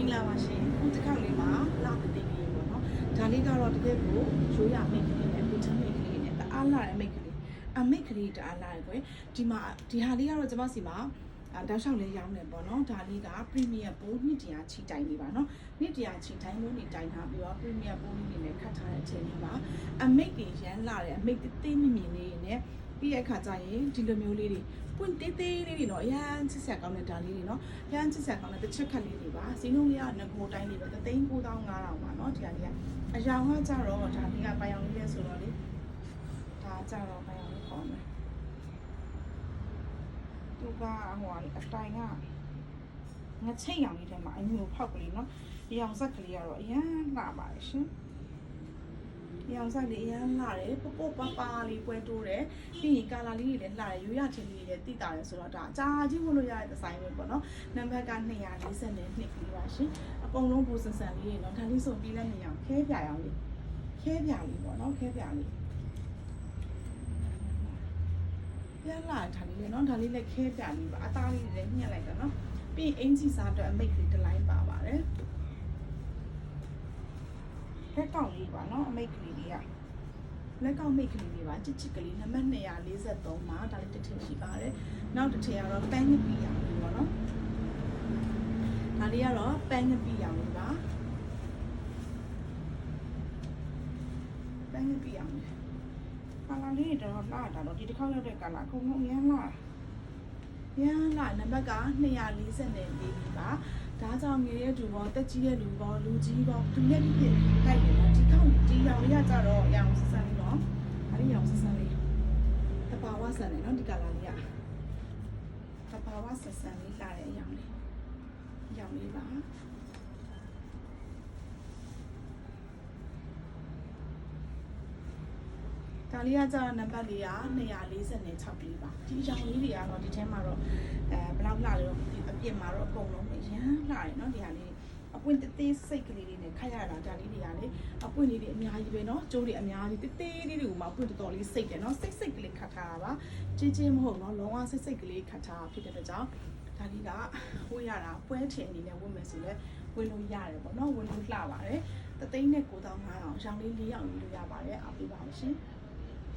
င်္ဂလာပါရှင်ခုတစ်ခါလေးမှာလာတဲ့တိတ်လေးပေါ့နော်ဒါလေးကတော့တကယ်ကိုရိုးရမိတ်ကလေးနဲ့ပူချမ်းမိတ်ကလေးနဲ့တအားလာတဲ့မိတ်ကလေးအမိတ်ကလေးတအားလာတယ်ကွယ်ဒီမှာဒီဟာလေးကတော့ကျွန်မစီမှာအာတောက်လျှောက်လေးရောင်းနေပေါ့နော်ဒါလေးက premium ပိုးနှစ်တရာချီတိုင်နေပါနော်နှစ်တရာချီတိုင်လို့နေတိုင်ထားပြီးတော့ premium ပိုးလေးနေနဲ့ခတ်ထားတဲ့အချိန်လေးမှာအမိတ်တွေရမ်းလာတယ်အမိတ်သေးသေးမြင်မြင်လေးနဲ့ ပြီးတဲ့အခါကျရင်ဒီလိုမျိုးလေးတွေပွင့်သေးသေးလေးတွေတော့အရန်ချစ်ဆက်ကောင်းတဲ့ဒါလေးတွေနော်အရန်ချစ်ဆက်ကောင်းတဲ့တစ်ချက်ခက်လေးတွေပါစီလုံးလေးကငကိုတိုင်းလေးပဲ3သိန်း9500ပါနော်ဒီဟာလေးကအယောင်ကကြတော့ဒါလေးကပိုင်အောင်လေးလဲဆိုတော့လေဒါကြတော့ပိုင်အောင်လေးခေါ်မယ်သူကဟိုအတိုင်ကငချိတ်ရောင်လေးထဲမှာအညိုဖောက်ကလေးနော်ရောင်ဆက်ကလေးကတော့အရန်လှပါတယ်ရှင် ရောင်ဆက်လေးအရန်လှတယ်ပပို့ပပလေးပွဲတိုးတယ်ပြီးရင်ကာလာလေးတွေလည်းလှတယ်ရိုးရချင်းလေးတွေလည်းတိတာတယ်ဆိုတော့ဒါအကြာကြီးဝင်လို့ရတဲ့ဒီဇိုင်းပဲပေါ့နော်နံပါတ်က242နှစ်ကလေးပါရှင်အကုန်လုံးဘူဆန်ဆန်လေးတွေနော်ဒါလေးဆိုပြီးလည်းမြင်အောင်ခဲပြရောင်လေးခဲပြလေးပေါ့နော်ခဲပြလေးပြန်လာဒါလေးလေနော်ဒါလေးလည်းခဲပြလေးပါအသားလေးတွေလည်းညှက်လိုက်တာနော်ပြီးရင်အင်ဂျီစားအတွက်အမိတ်ကလေးတစ်လိုင်းပါပါတယ် လက်ကောက်လေးပါနော်အမိတ်ကလေးတွေကလက်ကောက်မိတ်ကလေးတွေပါချစ်ချစ်ကလေးနံပါတ်243မှာဒါလေးတစ်ထည့်ရှိပါတယ်နောက်တစ်ထည့်ကတော့ပန်းညပီရောင်လေးပေါ့နော်ဒါလေးကတော့ပန်းညပီရောင်လေးပါပန်းညပီရောင်လေးကာလာလေးတွေတော့လာတာတော့ဒီတစ်ခေါက်ရောက်တဲ့ကာလာအကုန်လုံးအများလာရမ်းလာနံပါတ်က244ပါ ဒါကြောင့်ငယ်ရဲ့သူပေါ့တက်ကြီးရဲ့လူပေါ့လူကြီးပေါ့သူနဲ့ပြည့်ပြည့်ကြိုက်တယ်နော်ဒီကောက်ဒီရောင်လေးကကြတော့ရောင်ဆန်းလေးနော်အဲ့ဒီရောင်ဆန်းလေးတဘာဝဆန်တယ်နော်ဒီကာလာလေးကတဘာဝဆန်ဆန်လေးလာတဲ့အရောင်လေးရောင်လေးပါ ဒါလေးကကြာနံပါတ်လေးက246လေးပါဒီရောင်လေးတွေကတော့ဒီထဲမှာတော့အဲဘယ်လောက်လာလဲတော့ဒီအပြစ်မှာတော့အကုန်လုံးပဲရမ်းလာတယ်เนาะဒီဟာလေးအပွင့်တေးသေးစိတ်ကလေးတွေနဲ့ခတ်ရတာဒါလေးတွေကလေအပွင့်လေးတွေအများကြီးပဲเนาะကျိုးတွေအများကြီးတေးသေးလေးတွေကမှအပွင့်တော်တော်လေးစိတ်တယ်เนาะစိတ်စိတ်ကလေးခတ်ထားတာပါချင်းချင်းမဟုတ်เนาะလုံးဝစိတ်စိတ်ကလေးခတ်ထားဖြစ်တဲ့အတွက်ကြောင့်ဒါလေးကဝတ်ရတာပွဲထင်အနေနဲ့ဝတ်မယ်ဆိုလဲဝတ်လို့ရတယ်ပေါ့เนาะဝတ်လို့လှပါတယ်တသိန်းနဲ့9500ရောင်လေး၄ရောင်လေးလို့ရပါတယ်အားပေးပါမယ်ရှင်